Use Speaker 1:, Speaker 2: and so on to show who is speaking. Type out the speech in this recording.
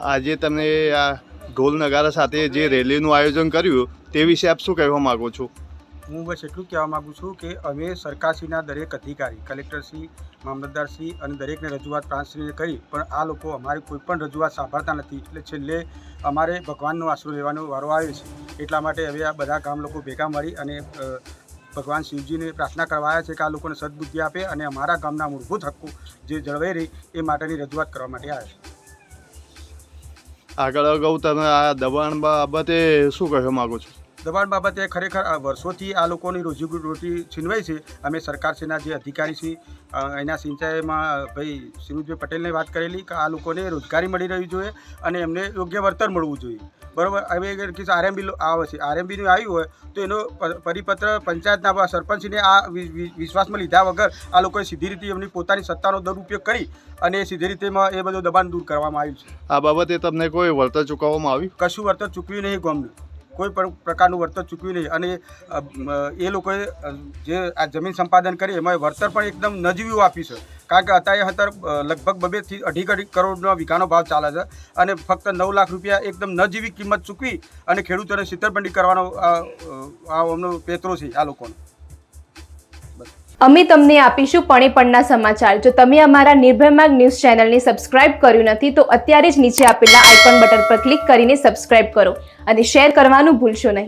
Speaker 1: આજે તમે આ ઢોલ નગારા સાથે જે રેલીનું આયોજન કર્યું, તે વિશે આપ શું કહેવા માગો છો?
Speaker 2: હું બસ એટલું કહેવા માગું છું કે અમે સરકારશ્રીના દરેક અધિકારી, કલેક્ટરશ્રી, મામલતદારશ્રી અને દરેકને રજૂઆત પ્રાંતશ્રીને કરી, પણ આ લોકો અમારી કોઈ પણ રજૂઆત સાંભળતા નથી. એટલે છેલ્લે અમારે ભગવાનનો આશરો લેવાનો વારો આવ્યો છે. એટલા માટે હવે આ બધા ગામ લોકો ભેગા મળી અને ભગવાન શિવજીને પ્રાર્થના કરવા આવ્યા છે કે આ લોકોને સદબુદ્ધિ આપે અને અમારા ગામના મૂળભૂત હક્કો જે જળવાઈ રહી એ માટેની રજૂઆત કરવા માટે આવ્યા છે.
Speaker 1: આગળ અગાઉ તમે આ દબાણ બાબતે શું કહેવા માગો છો?
Speaker 2: દબાણ બાબતે ખરેખર વર્ષોથી આ લોકોની રોજી રોટી છીનવાઈ છે. અમે સરકારશ્રીના જે અધિકારી છે એના સિંચાઈમાં, ભાઈ સિરુજભાઈ પટેલને વાત કરેલી કે આ લોકોને રોજગારી મળી રહી જોઈએ અને એમને યોગ્ય વળતર મળવું જોઈએ. બરાબર? હવે કે આરએમબી આવે છે. આરએમબીનું આવ્યું હોય તો એનો પરિપત્ર પંચાયતના સરપંચને આ વિશ્વાસમાં લીધા વગર આ લોકોએ સીધી રીતે એમની પોતાની સત્તાનો દુરુપયોગ કરી અને સીધી રીતેમાં એ બધું દબાણ દૂર કરવામાં આવ્યું છે.
Speaker 1: આ બાબતે તમને કોઈ વળતર ચૂકવવામાં આવ્યું?
Speaker 2: કશું વળતર ચૂકવ્યું નહીં ગમનું. કોઈ પણ પ્રકારનું વળતર ચૂકવ્યું નહીં. અને એ લોકોએ જે આ જમીન સંપાદન કરી એમાં વળતર પણ એકદમ નજીવ્યું આપ્યું છે. કારણ કે અત્યારે અત્યારે લગભગ બબેથી અઢી અઢી કરોડનો વીઘાનો ભાવ ચાલે છે અને ફક્ત નવ લાખ રૂપિયા એકદમ નજીવી કિંમત ચૂકવી અને ખેડૂતોને છેતરપિંડી કરવાનો આ અમનો પેતરો છે આ લોકોનો.
Speaker 3: અમે તમને આપીશું પણે પણના સમાચાર. જો તમે અમારા નિર્ભય માર્ગ ન્યૂઝ ચેનલને સબસ્ક્રાઇબ કર્યું નથી, તો અત્યારે જ નીચે આપેલા આઇકોન બટન પર ક્લિક કરીને સબસ્ક્રાઇબ કરો અને શેર કરવાનું ભૂલશો નહીં.